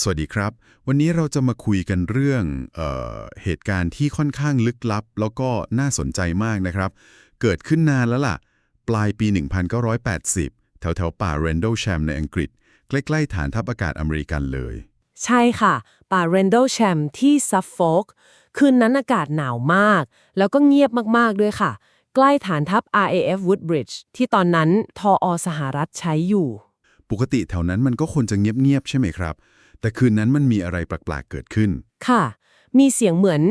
สวัสดีครับ วันนี้เราจะมาคุยกันเรื่องเออเหตุการณ์ที่ค่อนข้างลึกลับ แล้วก็น่าสนใจมากนะครับ เกิดขึ้นนานแล้วล่ะ ปลายปี 1980 แถวแถวๆป่าเรนโดลแชมในอังกฤษ ใกล้ๆฐานทัพอากาศอเมริกันเลย ใช่ค่ะ ป่าเรนโดลแชมที่ซัฟโฟกคืนนั้นอากาศหนาวมาก แล้วก็เงียบมากๆด้วยค่ะ ใกล้ฐานทัพ RAF Woodbridge ที่ตอนนั้นทออสหรัฐใช้อยู่ ปกติแถวนั้นมันก็ควรจะเงียบๆใช่ไหมครับ แต่คืนนั้นมันมีอะไรแปลกๆเกิดขึ้น ค่ะ มีเสียงเหมือน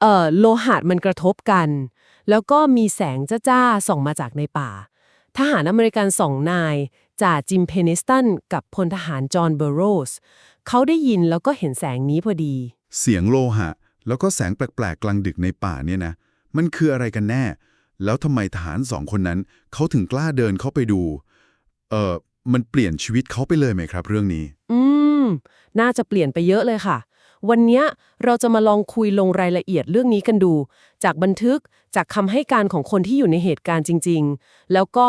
เอ่อโลหะมันกระทบกัน แล้วก็มีแสงจ้าๆส่องมาจากในป่า ทหารอเมริกันสองนายจ่าจิมเพนิสตันกับพลทหารจอห์นเบอร์โรสเขาได้ยินแล้วก็เห็นแสงนี้พอดี เสียงโลหะ แล้วก็แสงแปลกๆกลางดึกในป่าเนี่ยนะ มันคืออะไรกันแน่ แล้วทำไมทหารสองคนนั้น เขาถึงกล้าเดินเข้าไปดู เออ มันเปลี่ยนชีวิตเขาไปเลยไหมครับ เรื่องนี้ อืม น่าจะเปลี่ยนไปเยอะเลยค่ะ วันนี้เราจะมาลองคุยลงรายละเอียดเรื่องนี้กันดู จากบันทึกจากคำให้การของคนที่อยู่ในเหตุการณ์จริง ๆ แล้วก็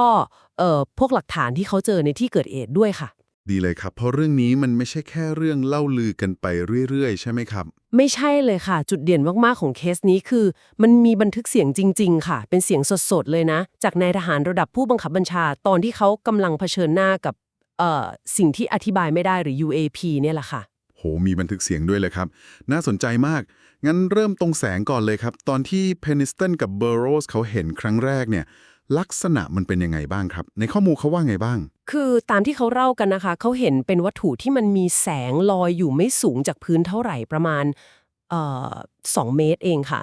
เอ่อพวกหลักฐานที่เขาเจอในที่เกิดเหตุด้วยค่ะ ดีเลยครับ เพราะเรื่องนี้มันไม่ใช่แค่เรื่องเล่าลือกันไปเรื่อยๆ ใช่ไหมครับ ไม่ใช่เลยค่ะ จุดเด่นมากๆของเคสนี้คือ มันมีบันทึกเสียงจริง ๆ ค่ะ เป็นเสียงสดๆเลยนะ จากนายทหารระดับผู้บังคับบัญชาตอนที่เขากำลังเผชิญหน้ากับเอ่อสิ่งที่อธิบายไม่ได้หรือ UAP เนี่ยแหละค่ะ โห มีบันทึกเสียงด้วยเลยครับ น่าสนใจมาก งั้นเริ่มตรงแสงก่อนเลยครับ ตอนที่เพนิสตันกับเบอร์โรสเขาเห็นครั้งแรกเนี่ย ลักษณะมันเป็นยังไงบ้างครับ ในข้อมูลเขาว่าไงบ้าง คือตามที่เขาเล่ากันนะคะ เขาเห็นเป็นวัตถุที่มันมีแสงลอยอยู่ไม่สูงจากพื้นเท่าไหร่ประมาณเอ่อสองเมตรเองค่ะ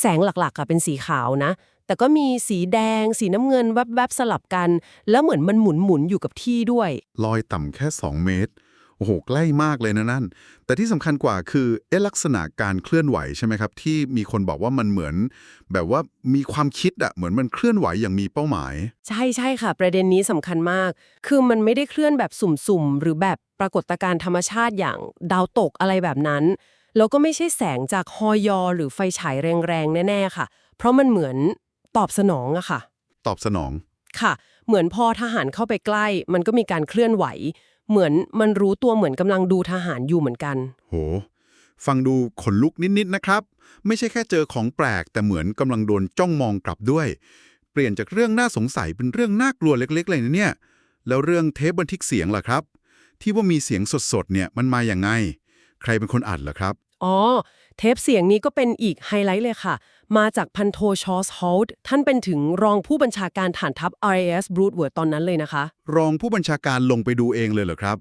แสงหลักๆอะเป็นสีขาวนะ แต่ก็มีสีแดง สีน้ำเงินแวบๆสลับกัน แล้วเหมือนมันหมุนๆอยู่กับที่ด้วย ลอยต่ำแค่ 2 เมตร โอ้โห ใกล้มากเลยนะนั่น แต่ที่สำคัญกว่าคือเอ๊ะลักษณะการเคลื่อนไหวใช่ไหมครับ ที่มีคนบอกว่ามันเหมือน แบบว่ามีความคิดอะเหมือนมันเคลื่อนไหวอย่างมีเป้าหมาย ใช่ใช่ค่ะ ประเด็นนี้สำคัญมาก คือมันไม่ได้เคลื่อนแบบสุ่มๆ หรือแบบปรากฏการณ์ธรรมชาติอย่างดาวตกอะไรแบบนั้น แล้วก็ไม่ใช่แสงจากฮอยอหรือไฟฉายแรงๆแน่ๆค่ะ เพราะมันเหมือนตอบสนองอะค่ะ ตอบสนองค่ะ เหมือนพอทหารเข้าไปใกล้ มันก็มีการเคลื่อนไหว เหมือนมันรู้ตัวเหมือนกำลังดูทหารอยู่เหมือนกัน โห ฟังดูขนลุกนิดๆนะครับ ไม่ใช่แค่เจอของแปลก แต่เหมือนกำลังโดนจ้องมองกลับด้วย เปลี่ยนจากเรื่องน่าสงสัยเป็นเรื่องน่ากลัวเล็ก ๆ เลยนะเนี่ย แล้วเรื่องเทปบันทึกเสียงล่ะครับ ที่ว่ามีเสียงสดๆเนี่ยมันมาอย่างไง ใครเป็นคนอัดเหรอครับ อ๋อ เทปเสียงนี้ก็เป็นอีกไฮไลท์เลยค่ะ มาจากพันโทชอสฮอลด์ท่านเป็นถึงรองผู้บัญชาการฐานทัพ RAS b r o o d w o r d ตอนนั้นเลยนะคะ รองผู้บัญชาการลงไปดูเองเลยเหรอครับ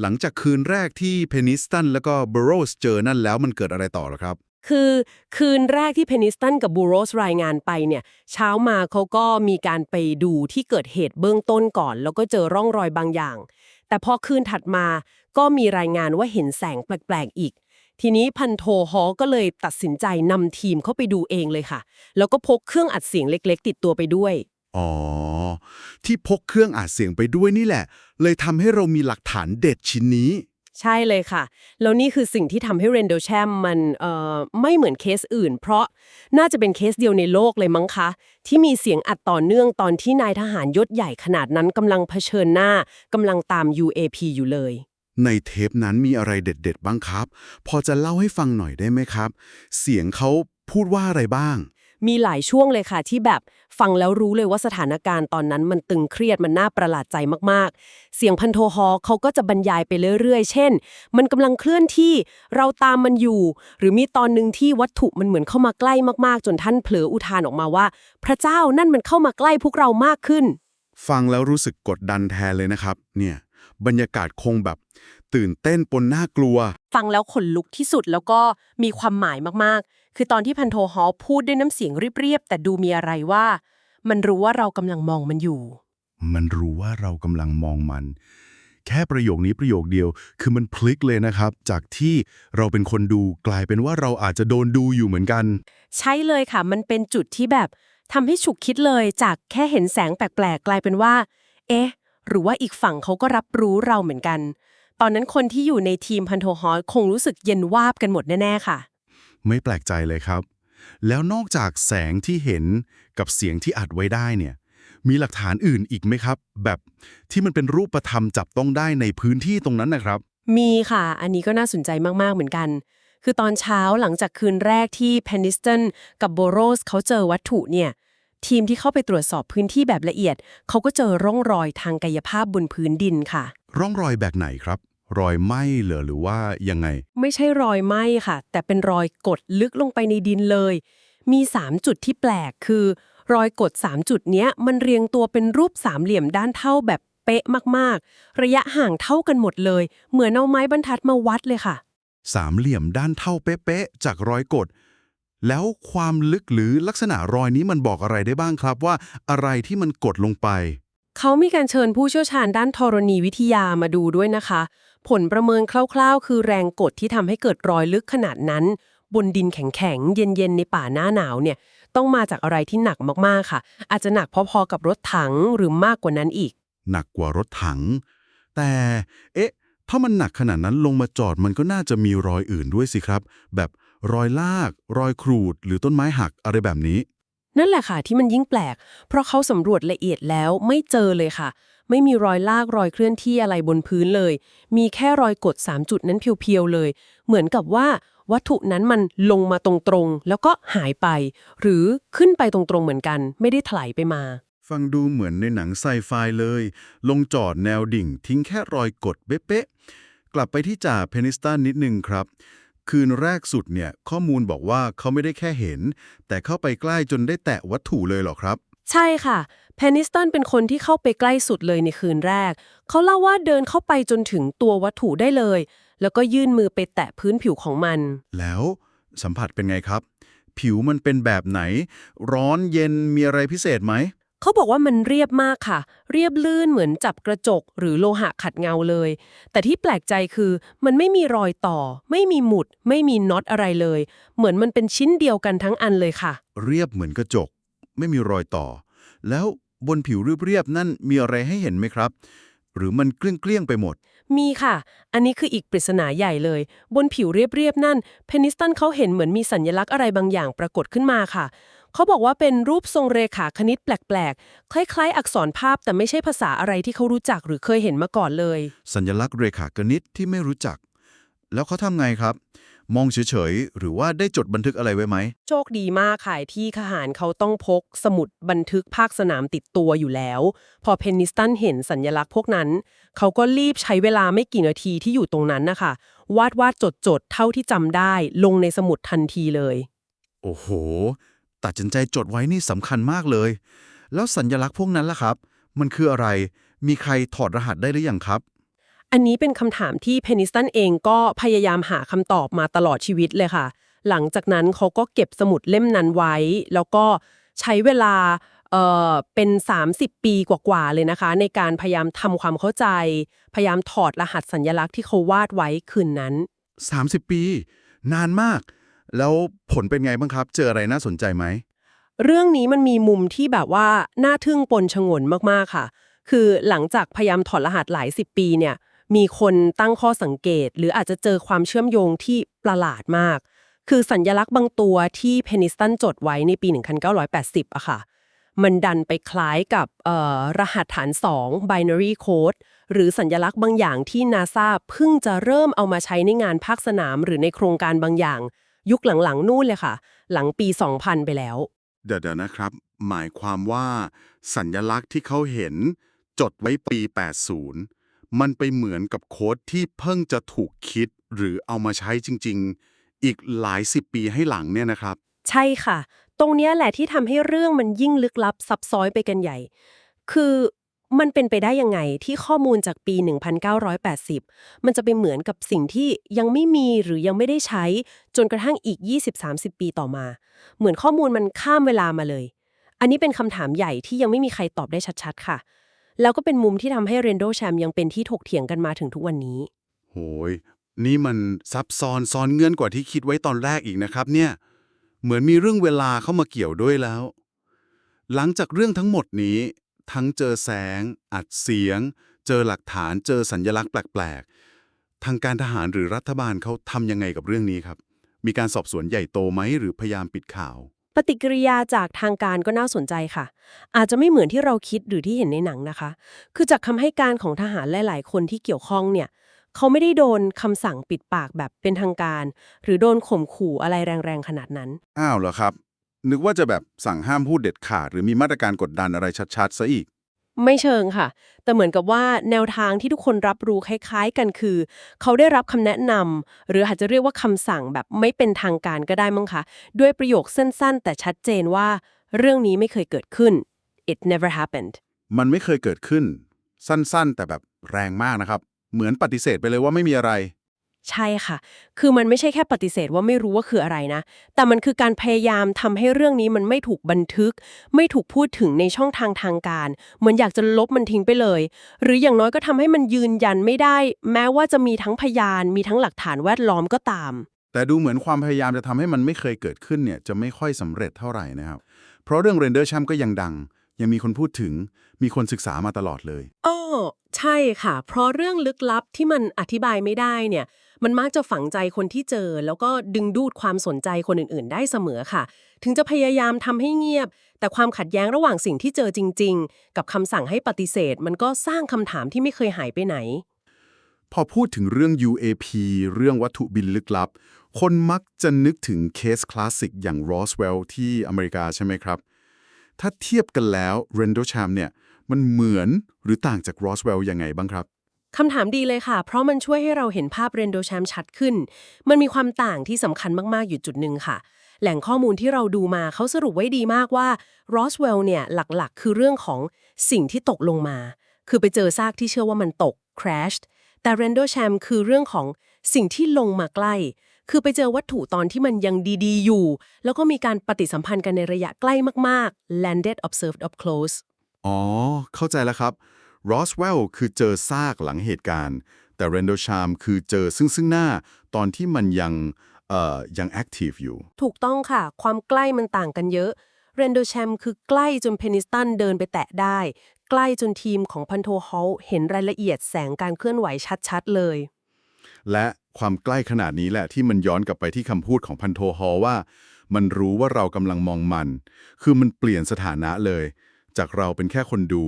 หลังจากคืนแรกที่เพนิสตันแล้วก็เบโรสเจอนั่นแล้วมันเกิดอะไรต่อเหรอครับ คือคืนแรกที่เพนิสตันกับบูโรสรายงานไปเนี่ยเช้ามาเขาก็มีการไปดูที่เกิดเหตุเบื้องต้นก่อน แล้วก็เจอร่องรอยบางอย่าง แต่พอคืนถัดมาก็มีรายงานว่าเห็นแสงแปลกๆอีก ทีนี้พันโทฮอก็เลยตัดสินใจนำทีมเข้าไปดูเองเลยค่ะ แล้วก็พกเครื่องอัดเสียงเล็ก ๆ ติดตัวไปด้วย อ๋อ ที่พกเครื่องอัดเสียงไปด้วยนี่แหละ เลยทำให้เรามีหลักฐานเด็ดชิ้นนี้ ใช่เลยค่ะ แล้วนี่คือสิ่งที่ทำให้เรนเดลแชมมันเอ่อไม่เหมือนเคสอื่น เพราะน่าจะเป็นเคสเดียวในโลกเลยมั้งคะ ที่มีเสียงอัดต่อเนื่องตอนที่นายทหารยศใหญ่ขนาดนั้นกำลังเผชิญหน้ากำลังตาม UAP อยู่เลย ในเทปนั้นมีอะไรเด็ด ๆ บ้างครับ พอจะเล่าให้ฟังหน่อยได้ไหมครับ เสียงเขาพูดว่าอะไรบ้าง มีหลายช่วงเลยค่ะที่แบบฟังแล้วรู้เลยว่าสถานการณ์ตอนนั้นมันตึงเครียดมันน่าประหลาดใจมากๆ เสียงพันโทฮอเขาก็จะบรรยายไปเรื่อยๆ เช่น มันกำลังเคลื่อนที่เราตามมันอยู่ หรือมีตอนหนึ่งที่วัตถุมันเหมือนเข้ามาใกล้มากๆ จนท่านเผลออุทานออกมาว่า พระเจ้านั่นมันเข้ามาใกล้พวกเรามากขึ้น ฟังแล้วรู้สึกกดดันแทนเลยนะครับ เนี่ย บรรยากาศคงแบบ ตื่นเต้นปนน่ากลัว ฟังแล้วขนลุกที่สุดแล้วก็มีความหมายมากๆ คือตอนที่พันโทฮอพูดด้วยน้ำเสียงเรียบๆแต่ดูมีอะไรว่า มันรู้ว่าเรากำลังมองมันอยู่ มันรู้ว่าเรากำลังมองมัน แค่ประโยคนี้ประโยคเดียว คือมันพลิกเลยนะครับ จากที่เราเป็นคนดูกลายเป็นว่าเราอาจจะโดนดูอยู่เหมือนกัน ใช่เลยค่ะ มันเป็นจุดที่แบบทำให้ฉุกคิดเลยจากแค่เห็นแสงแปลกๆกลายเป็นว่า เอ๊ะ หรือว่าอีกฝั่งเขาก็รับรู้เราเหมือนกัน ตอนนั้นคนที่อยู่ในทีมพันโทฮอคงรู้สึกเย็นวาบกันหมดแน่ ๆ ค่ะ ไม่แปลกใจเลยครับ แล้วนอกจากแสงที่เห็นกับเสียงที่อัดไว้ได้เนี่ย มีหลักฐานอื่นอีกไหมครับ แบบที่มันเป็นรูปธรรมจับต้องได้ในพื้นที่ตรงนั้นนะครับ มีค่ะ อันนี้ก็น่าสนใจมากๆเหมือนกัน คือตอนเช้าหลังจากคืนแรกที่เพนิสตันกับโบโรสเขาเจอวัตถุเนี่ย ทีมที่เข้าไปตรวจสอบพื้นที่แบบละเอียด เขาก็เจอร่องรอยทางกายภาพบนพื้นดินค่ะ ร่องรอยแบบไหนครับ รอยไหม้เหรอหรือว่ายังไง ไม่ใช่รอยไหม้ค่ะ แต่เป็นรอยกดลึกลงไปในดินเลย มี 3 จุดที่แปลกคือ รอยกด 3 จุดเนี้ย มันเรียงตัวเป็นรูปสามเหลี่ยมด้านเท่าแบบเป๊ะมากๆ ระยะห่างเท่ากันหมดเลย เหมือนเอาไม้บรรทัดมาวัดเลยค่ะ สามเหลี่ยมด้านเท่าเป๊ะๆจากรอยกด แล้วความลึกหรือลักษณะรอยนี้มันบอกอะไรได้บ้างครับว่าอะไรที่มันกดลงไป เขามีการเชิญผู้เชี่ยวชาญด้านธรณีวิทยามาดูด้วยนะคะ ผลประเมินคร่าวๆ คือแรงกดที่ทำให้เกิดรอยลึกขนาดนั้น บนดินแข็งๆ เย็นๆ ในป่าหน้าหนาวเนี่ย ต้องมาจากอะไรที่หนักมากๆค่ะ อาจจะหนักพอๆกับรถถังหรือมากกว่านั้นอีก หนักกว่ารถถัง แต่เอ๊ะถ้ามันหนักขนาดนั้นลงมาจอดมันก็น่าจะมีรอยอื่นด้วยสิครับ แบบ รอยลาก รอยครูด หรือต้นไม้หักอะไรแบบนี้ นั่นแหละค่ะที่มันยิ่งแปลก เพราะเขาสำรวจละเอียดแล้วไม่เจอเลยค่ะ ไม่มีรอยลากรอยเคลื่อนที่อะไรบนพื้นเลย มีแค่รอยกด 3 จุดนั้นเพียวๆเลย เหมือนกับว่าวัตถุนั้นมันลงมาตรงๆ แล้วก็หายไป หรือขึ้นไปตรงๆเหมือนกัน ไม่ได้ถลายไปมา ฟังดูเหมือนในหนังไซไฟเลย ลงจอดแนวดิ่งทิ้งแค่รอยกดเป๊ะๆกลับไปที่จ่าเพนิสตันนิดนึงครับ คืนแรกสุดเนี่ยข้อมูลบอกว่าเขาไม่ได้แค่เห็น แต่เข้าไปใกล้จนได้แตะวัตถุเลยเหรอครับ ใช่ค่ะเพนิสตันเป็นคนที่เข้าไปใกล้สุดเลยในคืนแรก เขาเล่าว่าเดินเข้าไปจนถึงตัววัตถุได้เลย แล้วก็ยื่นมือไปแตะพื้นผิวของมัน แล้วสัมผัสเป็นไงครับ ผิวมันเป็นแบบไหน ร้อนเย็นมีอะไรพิเศษไหม เขาบอกว่ามันเรียบมากค่ะ เรียบลื่นเหมือนจับกระจกหรือโลหะขัดเงาเลย แต่ที่แปลกใจคือมันไม่มีรอยต่อ ไม่มีหมุด ไม่มีน็อตอะไรเลย เหมือนมันเป็นชิ้นเดียวกันทั้งอันเลยค่ะ เรียบเหมือนกระจก ไม่มีรอยต่อ แล้วบนผิวเรียบๆนั่นมีอะไรให้เห็นไหมครับ หรือมันเกลี้ยงๆไปหมด มีค่ะ อันนี้คืออีกปริศนาใหญ่เลย บนผิวเรียบๆนั่นเพนิสตันเขาเห็นเหมือนมีสัญลักษณ์อะไรบางอย่างปรากฏขึ้นมาค่ะ เขาบอกว่าเป็นรูปทรงเรขาคณิตแปลกๆ คล้ายๆ อักษรภาพแต่ไม่ใช่ภาษาอะไรที่เขารู้จักหรือเคยเห็นมาก่อนเลย สัญลักษณ์เรขากนิตที่ไม่รู้จัก แล้วเขาทำไงครับ มองเฉยๆ หรือว่าได้จดบันทึกอะไรไว้ไหม โชคดีมากค่ะที่ทหารเขาต้องพก สมุดบันทึกภาคสนามติดตัวอยู่แล้ว พอเพนนิสตันเห็นสัญลักษณ์พวกนั้น เขาก็รีบใช้เวลาไม่กี่นาทีที่อยู่ตรงนั้นนะคะวาดวาดจดจดๆเท่าที่จำได้ ลงในสมุดทันทีเลย โอ้โห ตัดสินใจจดไว้นี่สำคัญมากเลย แล้วสัญลักษณ์พวกนั้นล่ะครับ มันคืออะไร มีใครถอดรหัสได้หรือยังครับ อันนี้เป็นคำถามที่เพนิสตันเองก็พยายามหาคำตอบมาตลอดชีวิตเลยค่ะ หลังจากนั้นเขาก็เก็บสมุดเล่มนั้นไว้ แล้วก็ใช้เวลาเอ่อเป็น 30 ปีกว่าๆเลยนะคะ ในการพยายามทำความเข้าใจ พยายามถอดรหัสสัญลักษณ์ที่เขาวาดไว้คืนนั้น 30 ปี นานมาก แล้วผลเป็นไงบ้างครับ เจออะไรน่าสนใจไหม เรื่องนี้มันมีมุมที่แบบว่า น่าทึ่งปนชงนมากๆค่ะ คือหลังจากพยายามถอดรหัสหลายสิบปีเนี่ย มีคนตั้งข้อสังเกต หรืออาจจะเจอความเชื่อมโยงที่ประหลาดมาก คือสัญญลักษณ์บางตัวที่เพนิสตันจดไว้ในปี 1980อะค่ะ มันดันไปคล้ายกับรหัสฐาน 2 binary code หรือสัญญลักษณ์บางอย่างที่นาซาเพิ่งจะเริ่มเอามาใช้ในงานภาคสนามหรือในโครงการบางอย่าง ยุคหลังๆ นู่นเลยค่ะ หลังปี 2000 ไปแล้ว เดี๋ยวๆนะครับ หมายความว่า สัญญลักษณ์ที่เขาเห็น จดไว้ปี 80 มันไปเหมือนกับโค้ดที่เพิ่งจะถูกคิดหรือเอามาใช้จริง ๆ อีกหลายสิบปีให้หลังเนี่ยนะครับ ใช่ค่ะ ตรงเนี้ยแหละที่ทำให้เรื่องมันยิ่งลึกลับซับซ้อนไปกันใหญ่ คือ มันเป็นไปได้ยังไงที่ข้อมูลจากปี 1980 มันจะไปเหมือนกับสิ่งที่ยังไม่มีหรือยังไม่ได้ใช้ จนกระทั่งอีก 20-30 ปีต่อมา เหมือนข้อมูลมันข้ามเวลามาเลย อันนี้เป็นคำถามใหญ่ที่ยังไม่มีใครตอบได้ชัดๆ ค่ะ แล้วก็เป็นมุมที่ทำให้เรนโดแชมยังเป็นที่ถกเถียงกันมาถึงทุกวันนี้ โหย นี่มันซับซ้อนซ้อนเงื่อนกว่าที่คิดไว้ตอนแรกอีกนะครับเนี่ย เหมือนมีเรื่องเวลาเข้ามาเกี่ยวด้วยแล้ว หลังจากเรื่องทั้งหมดนี้ ทั้งเจอแสง อัดเสียง เจอหลักฐานเจอสัญญลักษณ์แปลกๆ ทางการทหารหรือรัฐบาลเขาทำยังไงกับเรื่องนี้ครับ มีการสอบสวนใหญ่โตไหมหรือพยายามปิดข่าว ปฏิกิริยาจากทางการก็น่าสนใจค่ะ อาจจะไม่เหมือนที่เราคิดหรือที่เห็นในหนังนะคะ คือจากคำให้การของทหารหลาย ๆ คนที่เกี่ยวข้องเนี่ยเขาไม่ได้โดนคำสั่งปิดปากแบบเป็นทางการ หรือโดนข่มขู่อะไรแรงๆขนาดนั้น อ้าวเหรอครับ นึกว่าจะแบบสั่งห้ามพูดเด็ดขาด หรือมีมาตรการกดดันอะไรชัดๆซะอีก ไม่เชิงค่ะ แต่เหมือนกับว่าแนวทางที่ทุกคนรับรู้คล้าย ๆ กันคือ เขาได้รับคำแนะนำหรืออาจจะเรียกว่าคำสั่งแบบไม่เป็นทางการก็ได้มั้งคะ ด้วยประโยคสั้นๆ แต่ชัดเจนว่า เรื่องนี้ไม่เคยเกิดขึ้น it never happened มันไม่เคยเกิดขึ้น สั้นๆ แต่แบบแรงมากนะครับ เหมือนปฏิเสธไปเลยว่าไม่มีอะไร ใช่ค่ะ คือมันไม่ใช่แค่ปฏิเสธว่าไม่รู้ว่าคืออะไรนะ แต่มันคือการพยายามทำให้เรื่องนี้มันไม่ถูกบันทึก ไม่ถูกพูดถึงในช่องทางทางการ เหมือนอยากจะลบมันทิ้งไปเลย หรืออย่างน้อยก็ทำให้มันยืนยันไม่ได้ แม้ว่าจะมีทั้งพยาน มีทั้งหลักฐานแวดล้อมก็ตาม แต่ดูเหมือนความพยายามจะทำให้มันไม่เคยเกิดขึ้นเนี่ยจะไม่ค่อยสำเร็จเท่าไหร่นะครับ เพราะเรื่องเรนเดอร์แชมก็ยังดัง ยังมีคนพูดถึง มีคนศึกษามาตลอดเลยอ้อใช่ค่ะ เพราะเรื่องลึกลับที่มันอธิบายไม่ได้เนี่ย มันมักจะฝังใจคนที่เจอ แล้วก็ดึงดูดความสนใจคนอื่นๆ ได้เสมอค่ะ ถึงจะพยายามทำให้เงียบ แต่ความขัดแย้งระหว่างสิ่งที่เจอจริง ๆ กับคำสั่งให้ปฏิเสธ มันก็สร้างคำถามที่ไม่เคยหายไปไหน พอพูดถึงเรื่อง UAP เรื่องวัตถุบินลึกลับ คนมักจะนึกถึงเคสคลาสสิกอย่าง Roswell ที่อเมริกาใช่ไหมครับ ถ้าเทียบกันแล้ว r e n d o l e m เนี่ยมันเหมือนหรือต่างจาก Roswell ยังไงบ้างครับ คำถามดีเลยค่ะ เพราะมันช่วยให้เราเห็นภาพเรนโดแชมชัดขึ้น มันมีความต่างที่สำคัญมากๆ อยู่จุดหนึ่งค่ะ แหล่งข้อมูลที่เราดูมาเขาสรุปไว้ดีมากว่า Roswell เนี่ยหลักๆ คือเรื่องของสิ่งที่ตกลงมา คือไปเจอซากที่เชื่อว่ามันตก crashed แต่ r e n d o s h a m คือเรื่องของสิ่งที่ลงมาใกล้ คือไปเจอวัตถุตอนที่มันยังดีๆ อยู่ แล้วก็มีการปฏิสัมพันธ์กันในระยะใกล้มากๆ landed observed up close อ๋อ เข้าใจแล้วครับ Roswell คือเจอซากหลังเหตุการณ์ แต่ r e n d o l e m คือเจอซึ่งซึ่งหน้าตอนที่มันยังเอ่อยัง active อยู่ ถูกต้องค่ะ ความใกล้มันต่างกันเยอะ เรนโดแชมคือใกล้จนเพนิสตันเดินไปแตะได้ ใกล้จนทีมของพันโทฮอลเห็นรายละเอียดแสงการเคลื่อนไหวชัดๆเลย และความใกล้ขนาดนี้แหละที่มันย้อนกลับไปที่คำพูดของพันโทฮอลว่า มันรู้ว่าเรากำลังมองมัน คือมันเปลี่ยนสถานะเลย จากเราเป็นแค่คนดู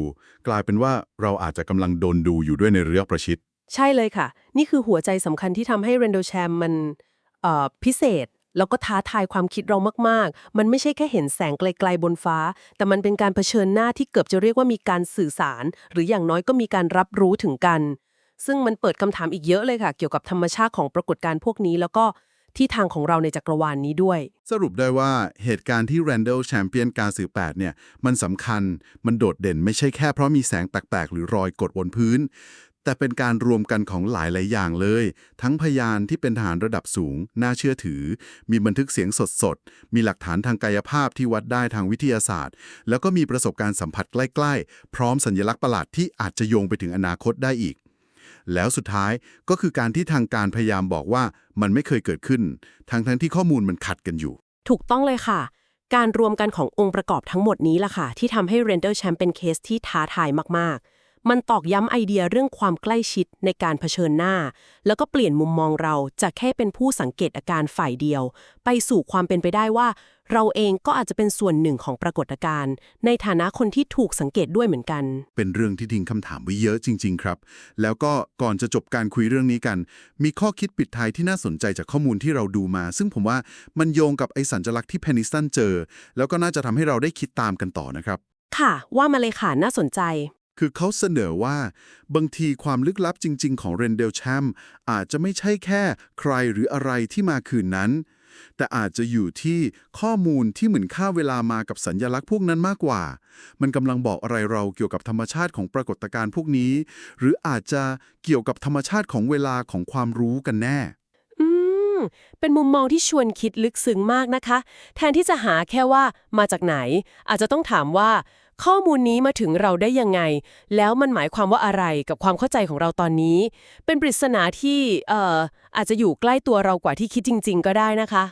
กลายเป็นว่าเราอาจจะกำลังโดนดูอยู่ด้วยในเรือประชิด ใช่เลยค่ะ นี่คือหัวใจสำคัญที่ทำให้เรนโดแชมมันพิเศษ แล้วก็ท้าทายความคิดเรามาก ๆ มันไม่ใช่แค่เห็นแสงไกล ๆ บนฟ้า แต่มันเป็นการเผชิญหน้าที่เกือบจะเรียกว่ามีการสื่อสาร หรืออย่างน้อยก็มีการรับรู้ถึงกัน ซึ่งมันเปิดคำถามอีกเยอะเลยค่ะ เกี่ยวกับธรรมชาติของปรากฏการณ์พวกนี้แล้วก็ ที่ทางของเราในจักรวาลนี้ด้วย สรุปได้ว่าเหตุการณ์ที่ Randall Champion การสื่อ8เนี่ย มันสำคัญมันโดดเด่นไม่ใช่แค่เพราะมีแสงแปลกๆ หรือรอยกดบนพื้น แต่เป็นการรวมกันของหลายหลายๆอย่างเลย ทั้งพยานที่เป็นทหารระดับสูง น่าเชื่อถือ มีบันทึกเสียงสดๆ มีหลักฐานทางกายภาพที่วัดได้ทางวิทยาศาสตร์ แล้วก็มีประสบการณ์สัมผัสใกล้ ๆ พร้อมสัญลักษณ์ประหลาดที่อาจจะโยงไปถึงอนาคตได้อีก แล้วสุดท้ายก็คือการที่ทางการพยายามบอกว่ามันไม่เคยเกิดขึ้น ทั้งๆที่ข้อมูลมันขัดกันอยู่ ถูกต้องเลยค่ะ การรวมกันขององค์ประกอบทั้งหมดนี้ล่ะค่ะ ที่ทำให้ Render Champ เป็นเคสที่ท้าทายมากๆมันตอกย้ำไอเดียเรื่องความใกล้ชิดในการเผชิญหน้า แล้วก็เปลี่ยนมุมมองเราจากแค่เป็นผู้สังเกตอาการฝ่ายเดียว ไปสู่ความเป็นไปได้ว่า เราเองก็อาจจะเป็นส่วนหนึ่งของปรากฏการณ์ ในฐานะคนที่ถูกสังเกตด้วยเหมือนกัน เป็นเรื่องที่ทิ้งคำถามไว้เยอะจริง ๆ ครับ แล้วก็ก่อนจะจบการคุยเรื่องนี้กัน มีข้อคิดปิดท้ายที่น่าสนใจจากข้อมูลที่เราดูมา ซึ่งผมว่ามันโยงกับไอสัญลักษณ์ที่เพนิสตันเจอ แล้วก็น่าจะทำให้เราได้คิดตามกันต่อนะครับ ค่ะ ว่ามาเลยค่ะน่าสนใจคือเขาเสนอว่า บางทีความลึกลับจริง ๆ ของเรนเดลแชมอาจจะไม่ใช่แค่ใครหรืออะไรที่มาคืนนั้น แต่อาจจะอยู่ที่ข้อมูลที่เหมือนค่าเวลามากับสัญญลักษณ์พวกนั้นมากกว่า มันกำลังบอกอะไรเราเกี่ยวกับธรรมชาติของปรากฏการณ์พวกนี้ หรืออาจจะเกี่ยวกับธรรมชาติของเวลาของความรู้กันแน่อืมเป็นมุมมองที่ชวนคิดลึกซึ้งมากนะคะ แทนที่จะหาแค่ว่ามาจากไหน อาจจะต้องถามว่า ข้อมูลนี้มาถึงเราได้ยังไง แล้วมันหมายความว่าอะไรกับความเข้าใจของเราตอนนี้ เป็นปริศนาที่เอ่ออาจจะอยู่ใกล้ตัวเรากว่าที่คิดจริง ๆ ก็ได้นะคะ